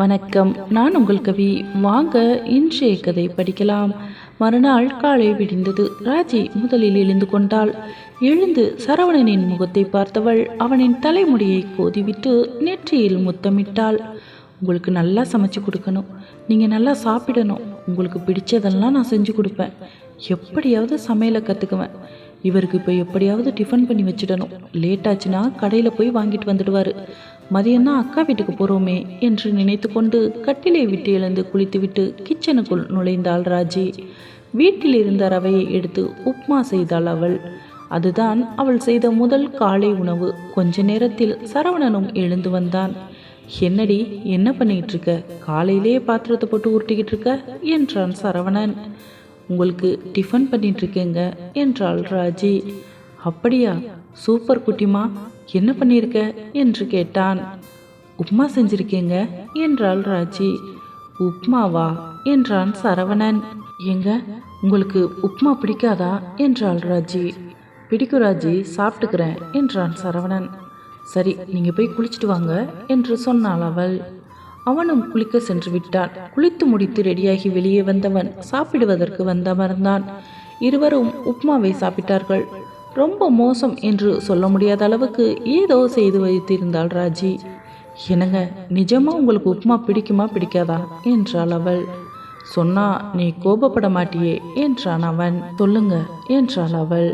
வணக்கம். நான் உங்கள் கவி வாங்க இன்றைய கதை படிக்கலாம். மறுநாள் காலை விடிந்தது. ராஜி முதலில் எழுந்து கொண்டாள். எழுந்து சரவணனின் முகத்தை பார்த்தவள் அவனின் தலைமுடியை கோதிவிட்டு நெற்றியில் முத்தமிட்டாள். உங்களுக்கு நல்லா சமைச்சு கொடுக்கணும். நீங்கள் நல்லா சாப்பிடணும். உங்களுக்கு பிடிச்சதெல்லாம் நான் செஞ்சு கொடுப்பேன். எப்படியாவது சமையலை கற்றுக்குவேன் இவருக்கு இப்போ எப்படியாவது டிஃபன் பண்ணி வச்சிடணும். லேட் ஆச்சுன்னா கடையில் போய் வாங்கிட்டு வந்துடுவார். மதியம்னா அக்கா வீட்டுக்கு போகிறோமே என்று நினைத்து கொண்டு கட்டிலை விட்டு எழுந்து குளித்துவிட்டு கிச்சனுக்குள் நுழைந்தாள் ராஜி. வீட்டில் இருந்த ரவையை எடுத்து உப்மா செய்தாள் அவள். அதுதான் அவள் செய்த முதல் காலை உணவு. கொஞ்ச நேரத்தில் சரவணனும் எழுந்து வந்தான். என்னடி என்ன பண்ணிகிட்டு இருக்க காலையிலேயே பாத்திரத்தை போட்டு உருட்டிக்கிட்டு இருக்க என்றான் சரவணன். உங்களுக்கு டிஃபன் பண்ணிட்டு இருக்கேங்க என்றாள் ராஜி. அப்படியா? சூப்பர் குட்டிமா? என்ன பண்ணியிருக்க? என்று கேட்டான். உப்மா செஞ்சிருக்கேங்க என்றாள் ராஜி. உப்மாவா என்றான் சரவணன். ஏங்க உங்களுக்கு உப்மா பிடிக்காதா? என்றாள் ராஜி. பிடிக்கும் ராஜி சாப்பிட்டுக்கிறேன் என்றான் சரவணன். சரி நீங்க போய் குளிச்சுட்டு வாங்க என்று சொன்னாள் அவள். அவனும் குளிக்க சென்று விட்டான். குளித்து முடித்து ரெடியாகி வெளியே வந்தவன் சாப்பிடுவதற்கு வந்தமர்ந்தான். இருவரும் உப்மாவை சாப்பிட்டார்கள். ரொம்ப மோசம் என்று சொல்ல முடியாத அளவுக்கு ஏதோ செய்து வைத்திருந்தாள் ராஜி. என்னங்க நிஜமாக உங்களுக்கு உப்புமா பிடிக்குமா பிடிக்காதா? என்றாள் அவள். சொன்னா நீ கோபப்பட மாட்டியே என்றான் அவன். சொல்லுங்க என்றாள் அவள்.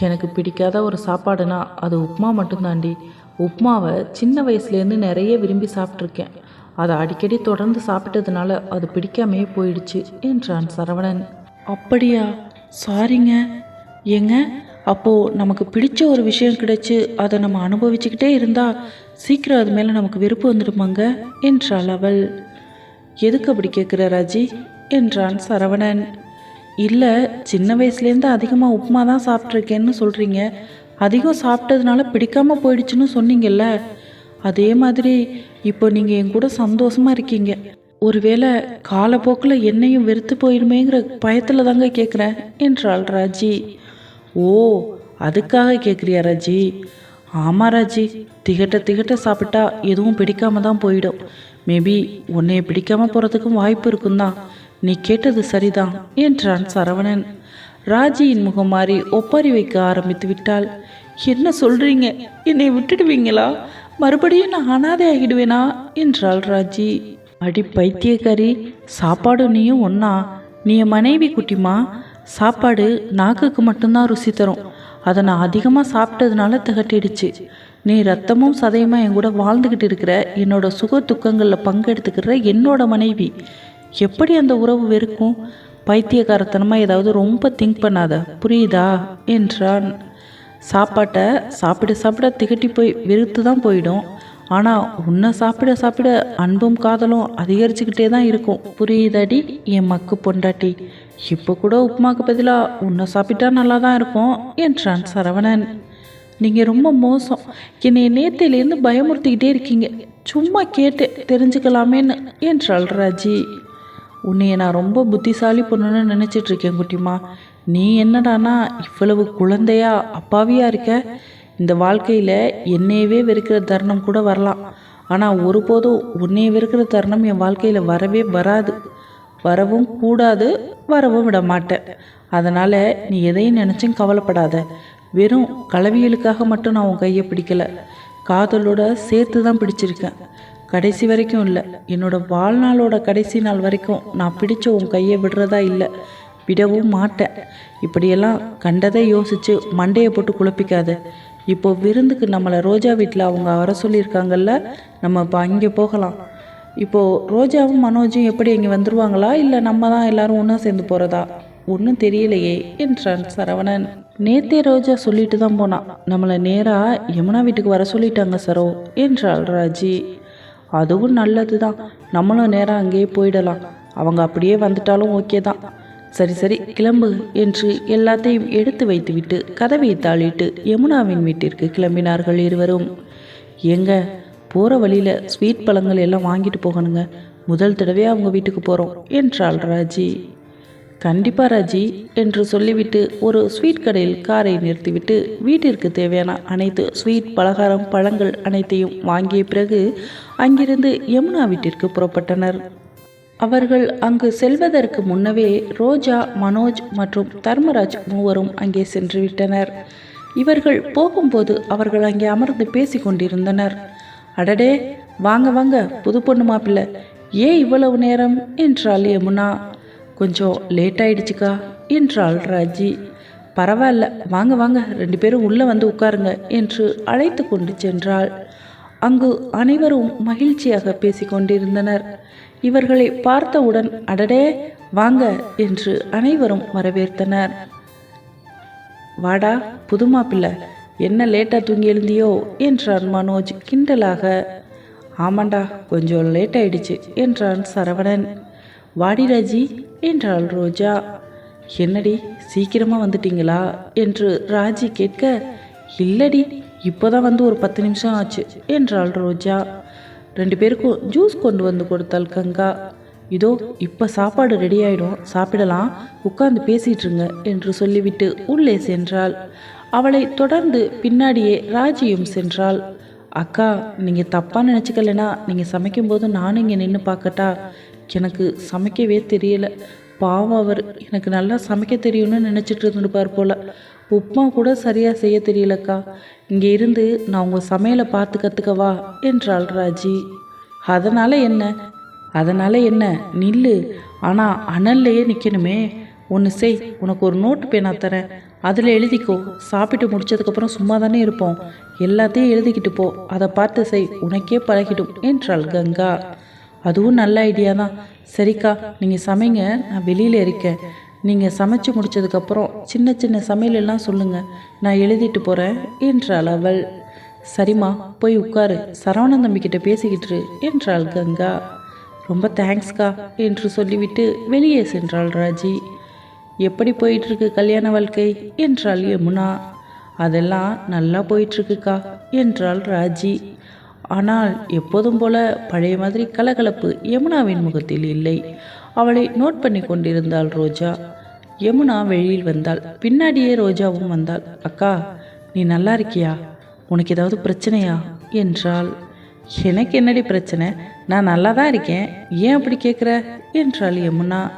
எனக்கு பிடிக்காத ஒரு சாப்பாடுனா அது உப்மா மட்டும்தாண்டி உப்மாவை சின்ன வயசுலேருந்து நிறைய விரும்பி சாப்பிட்ருக்கேன் அதை அடிக்கடி தொடர்ந்து சாப்பிட்டதுனால அது பிடிக்காமே போயிடுச்சு என்றான் சரவணன். அப்படியா? சாரிங்க. ஏங்க அப்போது நமக்கு பிடிச்ச ஒரு விஷயம் கிடைச்சி அதை நம்ம அனுபவிச்சுக்கிட்டே இருந்தால் சீக்கிரம் அது மேலே நமக்கு வெறுப்பு வந்துடுமாங்க? என்றாள் அவள். எதுக்கு அப்படி கேட்குற ராஜி? என்றான் சரவணன். இல்லை சின்ன வயசுலேருந்து அதிகமாக உப்புமா தான் சாப்பிட்ருக்கேன்னு சொல்கிறீங்க அதிகம் சாப்பிட்டதுனால பிடிக்காமல் போயிடுச்சுன்னு சொன்னீங்கல்ல. அதே மாதிரி இப்போ நீங்கள் என் கூட சந்தோஷமாக இருக்கீங்க. ஒருவேளை காலப்போக்கில் என்னையும் வெறுத்து போயிடுமேங்கிற பயத்தில் தாங்க கேட்குறேன் என்றாள் ராஜி. ஓ அதுக்காக கேட்குறியா ராஜி? ஆமாம் ராஜி திகட்ட திகட்ட சாப்பிட்டா எதுவும் பிடிக்காம தான் போயிடும். மேபி உன்னைய பிடிக்காம போகிறதுக்கும் வாய்ப்பு இருக்கும்தான். நீ கேட்டது சரிதான் என்றான் சரவணன். ராஜியின் முகம் மாறி ஒப்பாரி வைக்க ஆரம்பித்து விட்டாள். என்ன சொல்றீங்க? என்னை விட்டுடுவீங்களா? மறுபடியும் நான் அனாதை ஆகிடுவேனா? என்றாள் ராஜி. அடி பைத்தியக்காரி சாப்பாடு நீயும் ஒன்னா நீ என் மனைவி குட்டிமா சாப்பாடு நாக்குக்கு மட்டும்தான் ருசி தரும். அதை நான் அதிகமாக சாப்பிட்டதுனால திகட்டிடுச்சு. நீ ரத்தமும் சதையுமா என் கூட வாழ்ந்துக்கிட்டு இருக்கிற என்னோட சுக துக்கங்களில் பங்கெடுத்துக்கிற என்னோட மனைவி. எப்படி அந்த உறவு வெறுக்கும்? பைத்தியக்காரத்தனமாக ஏதாவது ரொம்ப திங்க் பண்ணாத. புரியுதா? என்றான். சாப்பாட்டை சாப்பிட சாப்பிட திகட்டி போய் வெறுத்து தான் போயிடும். ஆனால் உன்னை சாப்பிட சாப்பிட அன்பும் காதலும் அதிகரிச்சுக்கிட்டே தான் இருக்கும். புரியுதாடி என் மக்கு பொண்டாட்டி? இப்போ கூட உப்புமாக்கு பதிலாக உன்னை சாப்பிட்டா நல்லா தான் இருக்கும் என்றான் சரவணன். நீங்கள் ரொம்ப மோசம். என்னை நேத்திலேருந்து பயமுறுத்திக்கிட்டே இருக்கீங்க. சும்மா கேட்டு தெரிஞ்சுக்கலாமேன்னு என்றாள் ராஜி. உன்னைய நான் ரொம்ப புத்திசாலி பொண்ணுன்னு நினச்சிட்டு இருக்கேன் குட்டிமா. நீ என்னடானா இவ்வளவு குழந்தையா அப்பாவியாக இருக்க? இந்த வாழ்க்கையில் என்னையவே வெறுக்கிற தருணம் கூட வரலாம். ஆனால் ஒருபோதும் உன்னைய வெறுக்கிற தருணம் என் வாழ்க்கையில் வரவே வராது. வரவும் கூடாது வரவும் விட மாட்டேன் அதனால் நீ எதையும் நினச்சும் கவலைப்படாத. வெறும் கலவியலுக்காக மட்டும் நான் உன் கையை பிடிக்கலை. காதலோட சேர்த்து தான் பிடிச்சிருக்கேன். கடைசி வரைக்கும் இல்லை. என்னோட வாழ்நாளோட கடைசி நாள் வரைக்கும் நான் பிடிச்ச உன் கையை விடுறதா இல்லை. விடவும் மாட்டேன். இப்படியெல்லாம் கண்டதை யோசித்து மண்டையை போட்டு குழப்பிக்காத. இப்போ விருந்துக்கு நம்மளை ரோஜா வீட்டில் அவங்க வர சொல்லியிருக்காங்கல்ல நம்ம இப்போ அங்கே போகலாம். இப்போது ரோஜாவும் மனோஜும் எப்படி இங்கே வந்துருவாங்களா? இல்லை நம்ம தான் எல்லாரும் ஒன்றா சேர்ந்து போகிறதா ஒன்றும் தெரியலையே என்றான் சரவணன். நேத்தே ரோஜா சொல்லிட்டு தான் போனான் நம்மளை நேராக யமுனா வீட்டுக்கு வர சொல்லிட்டாங்க சரோ என்றாள் ராஜி. அதுவும் நல்லது தான் நம்மளும் நேராக அங்கேயே போயிடலாம். அவங்க அப்படியே வந்துட்டாலும் ஓகே தான் சரி சரி கிளம்பு என்று எல்லாத்தையும் எடுத்து வைத்துவிட்டு கதவை தாளிட்டு யமுனாவின் வீட்டிற்கு கிளம்பினார்கள் இருவரும். எங்க? போகிற வழியில் ஸ்வீட் பழங்கள் எல்லாம் வாங்கிட்டு போகணுங்க. முதல் தடவையாக அவங்க வீட்டுக்கு போகிறோம் என்றாள் ராஜி. கண்டிப்பாக ராஜி என்று சொல்லிவிட்டு ஒரு ஸ்வீட் கடையில் காரை நிறுத்திவிட்டு வீட்டிற்கு தேவையான அனைத்து ஸ்வீட் பலகாரம் பழங்கள் அனைத்தையும் வாங்கிய பிறகு அங்கிருந்து யமுனா வீட்டிற்கு புறப்பட்டனர். அவர்கள் அங்கு செல்வதற்கு முன்னவே ரோஜா மனோஜ் மற்றும் தர்மராஜ் மூவரும் அங்கே சென்று விட்டனர். இவர்கள் போகும்போது அவர்கள் அங்கே அமர்ந்து பேசிக் கொண்டிருந்தனர். அடடே வாங்க வாங்க புது பொண்ணு மாப்பிள்ளை. ஏன் இவ்வளவு நேரம்? என்றாள் யமுனா. கொஞ்சம் லேட் ஆயிடுச்சுக்கா என்றாள் ராஜி. பரவாயில்ல வாங்க வாங்க ரெண்டு பேரும் உள்ளே வந்து உட்காருங்க என்று அழைத்து கொண்டு சென்றாள். அங்கு அனைவரும் மகிழ்ச்சியாக பேசிக்கொண்டிருந்தனர் இவர்களை பார்த்தவுடன் அடடே வாங்க என்று அனைவரும் வரவேற்றனர். வாடா புது மாப்பிள்ளை என்ன லேட்டாக தூங்கி எழுந்தியோ என்றான் மனோஜ் கிண்டலாக. ஆமாண்டா கொஞ்சம் லேட் ஆயிடுச்சு என்றான் சரவணன். வாடி ராஜி என்றாள் ரோஜா. என்னடி சீக்கிரமாக வந்துட்டீங்களா என்று ராஜி கேட்க இல்லடி இப்போதான் வந்து ஒரு பத்து நிமிஷம் ஆச்சு என்றாள் ரோஜா. ரெண்டு பேருக்கும் ஜூஸ் கொண்டு வந்து கொடுத்தாள் கங்கா. இதோ இப்போ சாப்பாடு ரெடி ஆயிடும் சாப்பிடலாம் உட்கார்ந்து பேசிட்டுருங்க என்று சொல்லிவிட்டு உள்ளே சென்றாள். அவளை தொடர்ந்து பின்னாடியே ராஜியும் சென்றாள். அக்கா நீங்கள் தப்பாக நினச்சிக்கலனா நீங்கள் சமைக்கும்போது நானும் இங்கே நின்று பார்க்கட்டா எனக்கு சமைக்கவே தெரியல. பாவம் அவர். எனக்கு நல்லா சமைக்க தெரியும்னு நினச்சிட்டு இருந்துருப்பார் போல். உப்மா கூட சரியாக செய்ய தெரியலக்கா. இங்கே இருந்து நான் உங்கள் சமையலை பார்த்து கற்றுக்கவா என்றாள் ராஜி. அதனால் என்ன? அதனால் என்ன? நில்லு. ஆனால் அனல்லையே நிற்கணுமே ஒன்று செய். உனக்கு ஒரு நோட்டு பேனா தரேன். அதில் எழுதிக்கோ. சாப்பிட்டு முடிச்சதுக்கப்புறம் சும்மா தானே இருப்போம். எல்லாத்தையும் எழுதிக்கிட்டு போ. அதை பார்த்து செய். உனக்கே பழகிடும் என்றாள் கங்கா. அதுவும் நல்ல ஐடியா தான். சரிக்கா நீங்கள் சமைங்க. நான் வெளியில் இருக்கேன். நீங்கள் சமைச்சு முடிச்சதுக்கப்புறம் சின்ன சின்ன சமையல் எல்லாம் சொல்லுங்கள் நான் எழுதிட்டு போகிறேன் என்றாள் அவள். சரிம்மா போய் உட்காரு. சரவணன் தம்பிக்கிட்ட பேசிக்கிட்டு என்றாள் கங்கா. ரொம்ப தேங்க்ஸ்க்கா என்று சொல்லிவிட்டு வெளியே சென்றாள் ராஜி. எப்படி போயிட்டுருக்கு கல்யாண வாழ்க்கை? என்றாள் யமுனா. அதெல்லாம் நல்லா போயிட்டுருக்குக்கா என்றாள் ராஜி. ஆனால் எப்போதும் போல பழைய மாதிரி கலகலப்பு யமுனாவின் முகத்தில் இல்லை. அவளை நோட் பண்ணி கொண்டிருந்தாள் ரோஜா. யமுனா வெளியில் வந்தாள். பின்னாடியே ரோஜாவும் வந்தாள். அக்கா நீ நல்லா இருக்கியா? உனக்கு ஏதாவது பிரச்சனையா? என்றாள். எனக்கு என்னடி பிரச்சனை? நான் நல்லா தான் இருக்கேன். ஏன் அப்படி கேட்குற என்றாள் யமுனா.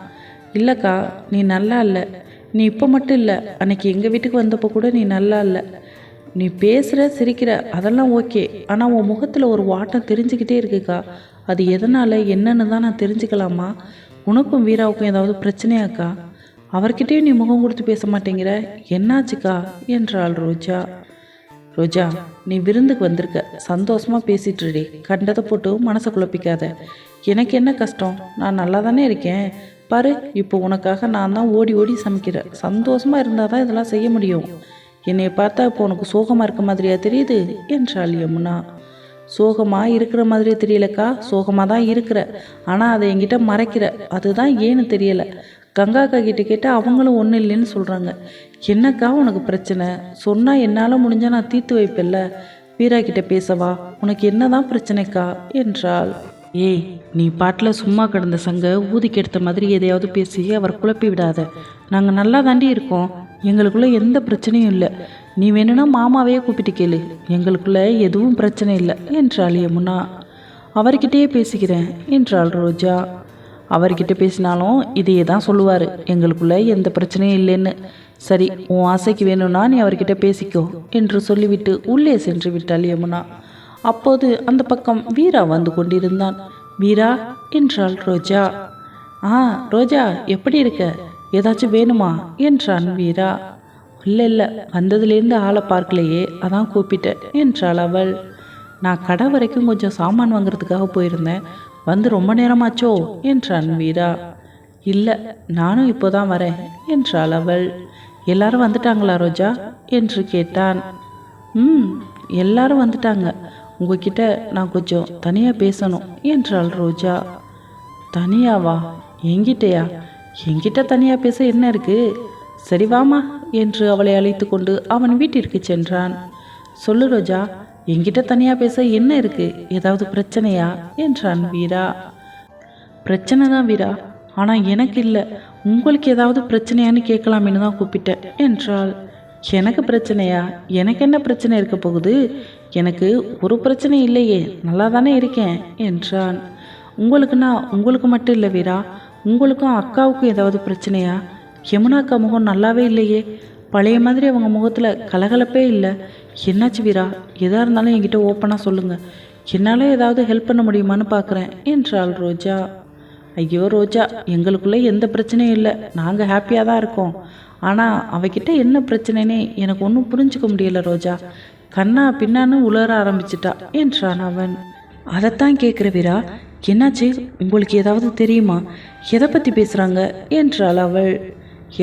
இல்லைக்கா நீ நல்லா இல்லை. நீ இப்போ மட்டும் இல்லை. அன்னைக்கு எங்கள் வீட்டுக்கு வந்தப்போ கூட நீ நல்லா இல்லை. நீ பேசுகிற சிரிக்கிற அதெல்லாம் ஓகே. ஆனால் உன் முகத்தில் ஒரு வாட்டம் தெரிஞ்சுக்கிட்டே இருக்குக்கா. அது எதனால் என்னன்னு தான் நான் தெரிஞ்சுக்கலாமா? உனக்கும் வீராவுக்கும் ஏதாவது பிரச்சனையாக்கா? அவர்கிட்டயும் நீ முகம் கொடுத்து பேச மாட்டேங்கிற. என்னாச்சுக்கா? என்றாள் ரோஜா. ரோஜா நீ விருந்துக்கு வந்திருக்க. சந்தோஷமாக பேசிட்டுடி கண்டதை போட்டு மனசை குழப்பிக்காத. எனக்கு என்ன கஷ்டம்? நான் நல்லா தானே இருக்கேன். பாரு இப்போ உனக்காக நான் தான் ஓடி ஓடி சமைக்கிறேன். சந்தோஷமாக இருந்தால் தான் இதெல்லாம் செய்ய முடியும். என்னை பார்த்தா இப்போ உனக்கு சோகமாக இருக்க மாதிரியா தெரியுது? என்றாள் யமுனா. சோகமாக இருக்கிற மாதிரி தெரியலக்கா சோகமாக தான் இருக்கிற. ஆனால் அதை என்கிட்ட மறைக்கிற. அதுதான் ஏன்னு தெரியலை. கங்காக்கா கிட்ட கேட்டால் அவங்களும் ஒன்றும் இல்லைன்னு சொல்கிறாங்க என்னக்கா உனக்கு பிரச்சனை? சொன்னால் என்னால் முடிஞ்சால் நான் தீர்த்து வைப்பேல்ல வீரா கிட்ட பேசவா? உனக்கு என்னதான் பிரச்சனைக்கா? என்றாள். ஏய் நீ பாட்டில் சும்மா கிடந்த சங்க ஊதிக்கு எடுத்த மாதிரி எதையாவது பேசி அவர் குழப்பி விடாத. நாங்கள் நல்லா தாண்டி இருக்கோம். எங்களுக்குள்ளே எந்த பிரச்சனையும் இல்லை. நீ வேணும்னா மாமாவையே கூப்பிட்டு கேளு. எங்களுக்குள்ளே எதுவும் பிரச்சனை இல்லை என்றாள் யமுனா. அவர்கிட்டயே பேசிக்கிறேன் என்றாள் ரோஜா. அவர்கிட்ட பேசினாலும் இதையே தான் சொல்லுவார். எங்களுக்குள்ளே எந்த பிரச்சனையும் இல்லைன்னு. சரி உன் ஆசைக்கு வேணும்னா நீ அவர்கிட்ட பேசிக்கோ என்று சொல்லிவிட்டு உள்ளே சென்று விட்டாள் யமுனா. அப்போது அந்த பக்கம் வீரா வந்து கொண்டிருந்தான். வீரா என்றாள் ரோஜா. ஆ ரோஜா எப்படி இருக்க? ஏதாச்சும் வேணுமா? என்றான் வீரா. இல்லை இல்லை வந்ததுலேருந்து ஆளை பார்க்கலையே அதான் கூப்பிட்டேன் என்றாள் அவள். நான் கடை வரைக்கும் கொஞ்சம் சாமான் வாங்குறதுக்காக போயிருந்தேன். வந்து ரொம்ப நேரமாச்சோ? என்றான் வீரா. இல்லை நானும் இப்போதான் வரேன் என்றாள் அவள். எல்லாரும் வந்துட்டாங்களா ரோஜா? என்று கேட்டான். ம் எல்லாரும் வந்துட்டாங்க. உங்ககிட்ட நான் கொஞ்சம் தனியாக பேசணும் என்றாள் ரோஜா. தனியாவா? எங்கிட்டயா என்கிட்ட தனியாக பேச என்ன இருக்கு? சரி வாமா என்று அவளை அழைத்து கொண்டு அவன் வீட்டிற்கு சென்றான். சொல்லு ரோஜா என்கிட்ட தனியாக பேச என்ன இருக்கு? ஏதாவது பிரச்சனையா? என்றான் வீரா. பிரச்சனை தான் வீரா ஆனால் எனக்கு இல்லை. உங்களுக்கு ஏதாவது பிரச்சனையான்னு கேட்கலாமேன்னு தான் கூப்பிட்டேன் என்றாள். எனக்கு பிரச்சனையா? எனக்கு என்ன பிரச்சனை இருக்க போகுது? எனக்கு ஒரு பிரச்சனை இல்லையே. நல்லா தானே இருக்கேன் என்றான். உங்களுக்குன்னா உங்களுக்கு மட்டும் இல்லை வீரா. உங்களுக்கும் அக்காவுக்கும் ஏதாவது பிரச்சனையா? யமுனாக்கா முகம் நல்லாவே இல்லையே. பழைய மாதிரி அவங்க முகத்தில் கலகலப்பே இல்லை. என்னாச்சு வீரா? எதாக இருந்தாலும் என்கிட்ட ஓப்பனாக சொல்லுங்கள் என்னால் ஏதாவது ஹெல்ப் பண்ண முடியுமான்னு பார்க்குறேன் என்றாள் ரோஜா. ஐயோ ரோஜா எங்களுக்குள்ளே எந்த பிரச்சனையும் இல்லை. நாங்கள் ஹாப்பியாக தான் இருக்கோம். ஆனால் அவகிட்ட என்ன பிரச்சனைனே எனக்கு ஒன்றும் புரிஞ்சுக்க முடியல ரோஜா. கண்ணா பின்னான்னு உலர ஆரம்பிச்சிட்டா என்றான் அவன். அதைத்தான் கேட்குற வீரா என்னாச்சு? உங்களுக்கு ஏதாவது தெரியுமா? எதை பற்றி பேசுகிறாங்க என்றாள் அவள்.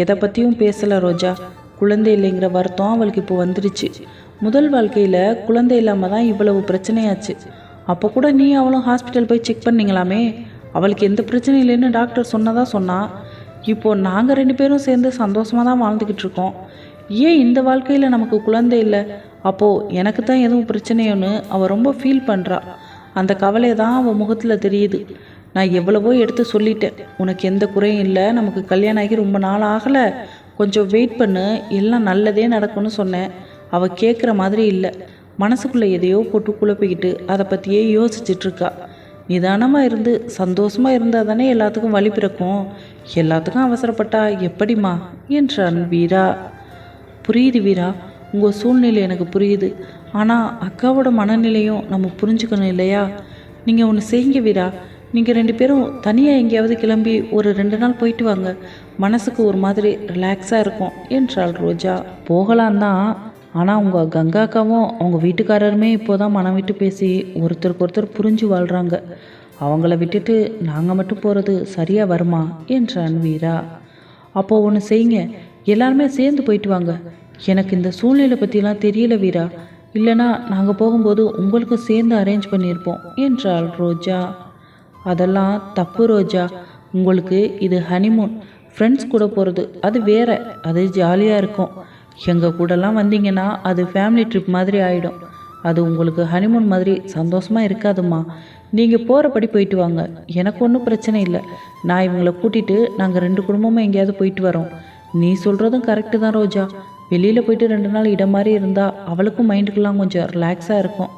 எதை பற்றியும் பேசலை ரோஜா. குழந்தை இல்லைங்கிற வருத்தம் அவளுக்கு இப்போ வந்துடுச்சு முதல் வாழ்க்கையில் குழந்தை இல்லாமல் தான் இவ்வளவு பிரச்சனையாச்சு. அப்போ கூட நீ அவளும் ஹாஸ்பிட்டல் போய் செக் பண்ணீங்களாமே? அவளுக்கு எந்த பிரச்சனையும் இல்லைன்னு டாக்டர் சொன்னதாக சொன்னான் இப்போது நாங்கள் ரெண்டு பேரும் சேர்ந்து சந்தோஷமாக தான் வாழ்ந்துக்கிட்டு இருக்கோம் ஏன் இந்த வாழ்க்கையில் நமக்கு குழந்தை இல்லை? அப்போது எனக்கு தான் எதுவும் பிரச்சனையோன்னு அவள் ரொம்ப ஃபீல் பண்ணுறா அந்த கவலை தான் அவள் முகத்தில் தெரியுது. நான் எவ்வளவோ எடுத்து சொல்லிட்டேன். உனக்கு எந்த குறையும் இல்லை. நமக்கு கல்யாணம் ஆகி ரொம்ப நாள் ஆகலை. கொஞ்சம் வெயிட் பண்ணு. எல்லாம் நல்லதே நடக்கும்னு சொன்னேன். அவள் கேட்குற மாதிரி இல்லை. மனசுக்குள்ளே எதையோ போட்டு குழப்பிக்கிட்டு அதை பற்றியே யோசிச்சிட்ருக்கா நிதானமாக இருந்து சந்தோஷமாக இருந்தால் தானே எல்லாத்துக்கும் வழி பிறக்கும். எல்லாத்துக்கும் அவசரப்பட்டா எப்படிம்மா? என்றான் வீரா புரியுது வீரா உங்கள் சூழ்நிலை எனக்கு புரியுது. ஆனால் அக்காவோட மனநிலையும் நம்ம புரிஞ்சுக்கணும் இல்லையா? நீங்கள் ஒன்று செய்யுங்க வீரா. நீங்கள் ரெண்டு பேரும் தனியாக எங்கேயாவது கிளம்பி ஒரு ரெண்டு நாள் போயிட்டு வாங்க. மனசுக்கு ஒரு மாதிரி ரிலாக்ஸாக இருக்கும் என்றாள் ரோஜா. போகலாம் தான். ஆனால் உங்கள் கங்கா அக்காவும் அவங்க வீட்டுக்காரருமே இப்போ தான் மனம் விட்டு பேசி ஒருத்தருக்கு ஒருத்தர் புரிஞ்சு வாழ்கிறாங்க அவங்கள விட்டுட்டு நாங்கள் மட்டும் போகிறது சரியாக வருமா என்றான் வீரா. அப்போது ஒன்று செய்யுங்க. எல்லாருமே சேர்ந்து போயிட்டு வாங்க. எனக்கு இந்த சூழ்நிலை பற்றிலாம் தெரியல வீரா. இல்லைனா நாங்கள் போகும்போது உங்களுக்கு சேர்ந்து அரேஞ்ச் பண்ணியிருப்போம் என்றாள் ரோஜா. அதெல்லாம் தப்பு ரோஜா. உங்களுக்கு இது ஹனிமூன் ஃப்ரெண்ட்ஸ் கூட போகிறது அது வேற. அது ஜாலியாக இருக்கும். எங்கள் கூடலாம் வந்தீங்கன்னா அது ஃபேமிலி ட்ரிப் மாதிரி ஆகிடும் அது உங்களுக்கு ஹனிமூன் மாதிரி சந்தோஷமாக இருக்காதும்மா. நீங்கள் போகிறபடி போயிட்டு வாங்க. எனக்கு ஒன்றும் பிரச்சனை இல்லை. நான் இவங்களை கூட்டிகிட்டு நாங்கள் ரெண்டு குடும்பமும் எங்கேயாவது போயிட்டு வரோம். நீ சொல்கிறதும் கரெக்டு தான் ரோஜா. வெளியில் போயிட்டு ரெண்டு நாள் இடம் மாதிரி இருந்தால் அவளுக்கும் மைண்டுக்கெல்லாம் கொஞ்சம் ரிலாக்ஸாக இருக்கும்.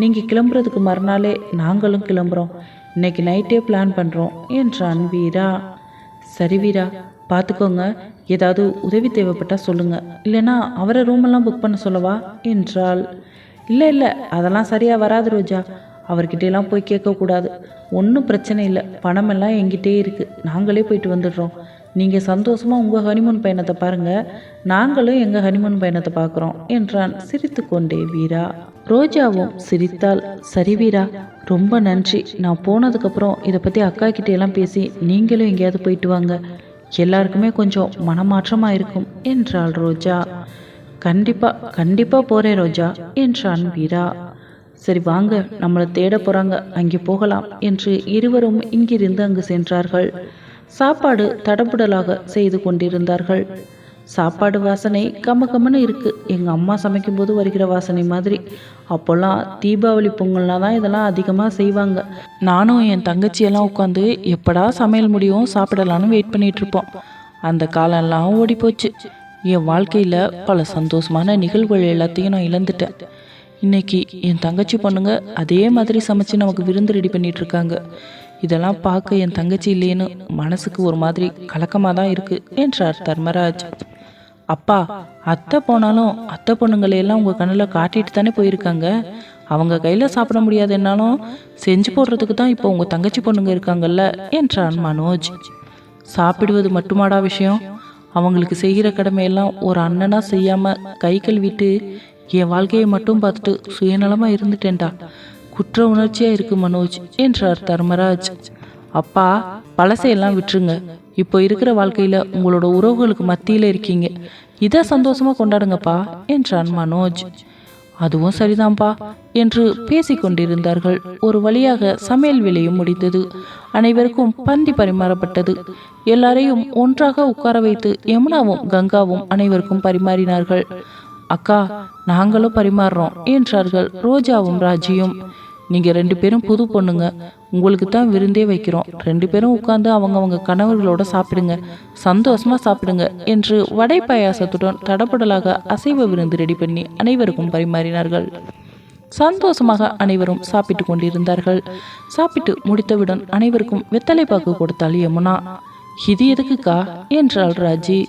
நீங்கள் கிளம்புறதுக்கு மறுநாளே நாங்களும் கிளம்புறோம். இன்னைக்கு நைட்டே பிளான் பண்ணுறோம் என்றான் வீரா. சரி வீரா பார்த்துக்கோங்க ஏதாவது உதவி தேவைப்பட்டால் சொல்லுங்கள் இல்லைன்னா அவரை ரூமெல்லாம் புக் பண்ண சொல்லவா? என்றாள். இல்லை இல்லை அதெல்லாம் சரியாக வராது ரோஜா. அவர்கிட்டலாம் போய் கேட்கக்கூடாது. ஒன்றும் பிரச்சனை இல்லை. பணமெல்லாம் எங்கிட்டே இருக்குது நாங்களே போயிட்டு வந்துடுறோம். நீங்கள் சந்தோஷமாக உங்கள் ஹனிமூன் பயணத்தை பாருங்கள் நாங்களும் எங்கள் ஹனிமூன் பயணத்தை பார்க்குறோம் என்றான் சிரித்து கொண்டே வீரா. ரோஜாவும் சிரித்தாள். சரி வீரா ரொம்ப நன்றி. நான் போனதுக்கப்புறம் இதை பற்றி அக்கா கிட்டேயெல்லாம் பேசி நீங்களும் எங்கேயாவது போயிட்டு வாங்க. எல்லாருக்குமே கொஞ்சம் மனமாற்றமாக இருக்கும் என்றாள் ரோஜா. கண்டிப்பாக கண்டிப்பாக போகிறேன் ரோஜா என்றான் வீரா. சரி வாங்க நம்மளை தேட போகிறாங்க அங்கே போகலாம் என்று இருவரும் இங்கிருந்து அங்கு சென்றார்கள். சாப்பாடு தடபுடலாக செய்து கொண்டிருந்தார்கள். சாப்பாடு வாசனை கம்ம கம்மன்னு இருக்கு. எங்கள் அம்மா சமைக்கும்போது வருகிற வாசனை மாதிரி. அப்போல்லாம் தீபாவளி பொங்கல்னா தான் இதெல்லாம் அதிகமாக செய்வாங்க. நானும் என் தங்கச்சியெல்லாம் உட்காந்து எப்படா சமையல் முடியும் சாப்பிடலான்னு வெயிட் பண்ணிட்டு இருப்போம். அந்த காலம்லாம் ஓடி போச்சு என் வாழ்க்கையில் பல சந்தோஷமான நிகழ்வுகள் எல்லாத்தையும் நான் இழந்துட்டேன். இன்னைக்கு என் தங்கச்சி பொண்ணுங்க அதே மாதிரி சமைச்சு நமக்கு விருந்து ரெடி பண்ணிட்டு இருக்காங்க இதெல்லாம் பார்க்க என் தங்கச்சி இல்லைன்னு மனசுக்கு ஒரு மாதிரி கலக்கமாக தான் இருக்கு என்றார் தர்மராஜ். அப்பா அத்தை போனாலும் அத்தை பொண்ணுங்களையெல்லாம் உங்கள் கண்ணில் காட்டிட்டு தானே போயிருக்காங்க. அவங்க கையில் சாப்பிட முடியாது என்னாலும் செஞ்சு போடுறதுக்கு தான் இப்போ உங்கள் தங்கச்சி பொண்ணுங்க இருக்காங்கல்ல என்றான் மனோஜ். சாப்பிடுவது மட்டுமாடா விஷயம்? அவங்களுக்கு செய்கிற கடமையெல்லாம் ஒரு அண்ணனாக செய்யாமல் கை கழுவிட்டு என் வாழ்க்கையை மட்டும் பார்த்துட்டு சுயநலமாக இருந்துட்டேன்டா. குற்ற உணர்ச்சியாக இருக்கு மனோஜ் என்றார் தர்மராஜ். அப்பா பழசையெல்லாம் விட்டுருங்க. இப்போ இருக்கிற வாழ்க்கையில் உங்களோட உறவுகளுக்கு மத்தியில் இருக்கீங்க. இதை சந்தோஷமாக கொண்டாடுங்கப்பா என்றான் மனோஜ். அதுவும் சரிதான்பா என்று பேசிக்கொண்டிருந்தார்கள். ஒரு வழியாக சமையல் வேலையும் முடிந்தது. அனைவருக்கும் பந்தி பரிமாறப்பட்டது. எல்லாரையும் ஒன்றாக உட்கார வைத்து யமுனாவும் கங்காவும் அனைவருக்கும் பரிமாறினார்கள். அக்கா நாங்களும் பரிமாறுறோம் என்றார்கள் ரோஜாவும் ராஜியும். நீங்கள் ரெண்டு பேரும் புது பொண்ணுங்க. உங்களுக்கு தான் விருந்தே வைக்கிறோம். ரெண்டு பேரும் உட்காந்து அவங்கவுங்க கணவர்களோட சாப்பிடுங்க. சந்தோஷமாக சாப்பிடுங்க என்று வடை பாயாசத்துடன் தடப்படலாக அசைவ விருந்து ரெடி பண்ணி அனைவருக்கும் பரிமாறினார்கள். சந்தோஷமாக அனைவரும் சாப்பிட்டு கொண்டிருந்தார்கள். சாப்பிட்டு முடித்தவுடன் அனைவருக்கும் வெத்தலை பாக்கு கொடுத்தாள் யமுனா. இது எதுக்குக்கா? என்றாள் ராஜி.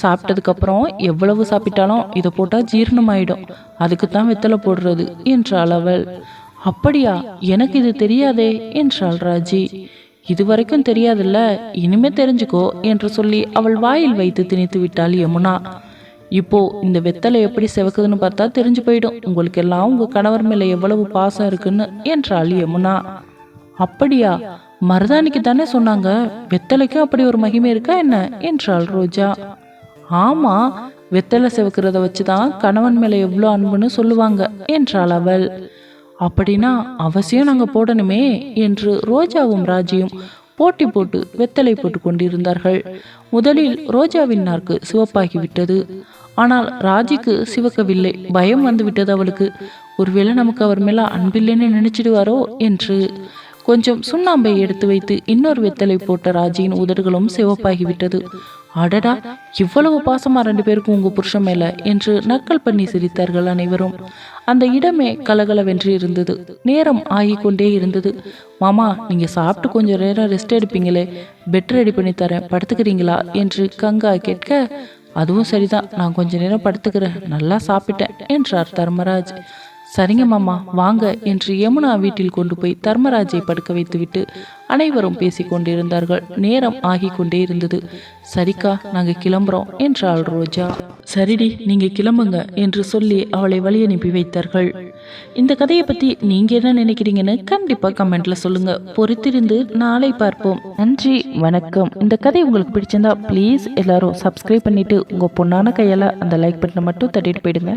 சாப்பிட்டதுக்கப்புறம் எவ்வளவு சாப்பிட்டாலும் இதை போட்டால் ஜீரணமாயிடும். அதுக்கு தான் வெத்தலை போடுறது என்றாள் அவள். அப்படியா? எனக்கு இது தெரியாதே என்றாள் ராஜி. இது வரைக்கும் தெரியாதுல்ல இனிமே தெரிஞ்சுக்கோ என்று சொல்லி அவள் வாயில் வைத்து திணித்து விட்டாள் யமுனா. இப்போ இந்த வெத்தலை எப்படி செவக்குதுன்னு பார்த்தா தெரிஞ்சு போயிடும். உங்களுக்கு எல்லாம் உங்க கணவர் மேல எவ்வளவு பாசம் இருக்குன்னு என்றாள் யமுனா. அப்படியா? மருதாணிக்கு தானே சொன்னாங்க வெத்தலைக்கும் அப்படி ஒரு மகிமை இருக்கா என்ன என்றாள் ரோஜா. ஆமா வெத்தலை செவக்கிறத வச்சுதான் கணவன் மேல எவ்வளோ அன்புன்னு சொல்லுவாங்க என்றாள் அவள். அப்படின்னா அவசியம் நாங்கள் போடணுமே என்று ரோஜாவும் ராஜியும் போட்டி போட்டு வெத்தலை போட்டு கொண்டிருந்தார்கள். முதலில் ரோஜாவின் நாக்கு சிவப்பாகிவிட்டது. ஆனால் ராஜிக்கு சிவக்கவில்லை. பயம் வந்து விட்டது அவளுக்கு. ஒருவேளை நமக்கு அவர் மேல அன்பில்லைன்னு நினைச்சிடுவாரோ என்று. கொஞ்சம் சுண்ணாம்பை எடுத்து வைத்து இன்னொரு வெத்தலை போட்ட ராஜியின் உதடுகளும் சிவப்பாகிவிட்டது. அடடா இவ்வளவு பாசமா ரெண்டு பேருக்கும் உங்க புருஷன் மேல என்று நக்கல் பண்ணி சிரித்தார்கள் அனைவரும். அந்த இடமே கலகலவென்று இருந்தது. நேரம் ஆகிக்கொண்டே இருந்தது. மாமா நீங்க சாப்பிட்டு கொஞ்சம் நேரம் ரெஸ்ட் எடுப்பீங்களே. பெட் ரெடி பண்ணி தரேன். படுத்துக்கிறீங்களா? என்று கங்கா கேட்க அதுவும் சரிதான். நான் கொஞ்ச நேரம் படுத்துக்கிறேன். நல்லா சாப்பிட்டேன் என்றார் தர்மராஜ். சரிங்க மாமா வாங்க என்று யமுனா வீட்டில் கொண்டு போய் தர்மராஜை படுக்க வைத்துவிட்டு அனைவரும் பேசிக்கொண்டிருந்தார்கள் நேரம் ஆகி கொண்டே இருந்தது. சரிக்கா நாங்க கிளம்புறோம் என்றாள் ரோஜா. சரிடி நீங்க கிளம்புங்க என்று சொல்லி அவளை வழி அனுப்பி வைத்தார்கள். இந்த கதையை பத்தி நீங்க என்ன நினைக்கிறீங்கன்னு கண்டிப்பா கமெண்ட்ல சொல்லுங்க. பொறுத்திருந்து நாளை பார்ப்போம். நன்றி வணக்கம். இந்த கதை உங்களுக்கு பிடிச்சிருந்தா ப்ளீஸ் எல்லாரும் சப்ஸ்கிரைப் பண்ணிட்டு உங்க பொண்ணான கையால அந்த லைக் பட்டனை மட்டும் தட்டிட்டு போயிடுங்க.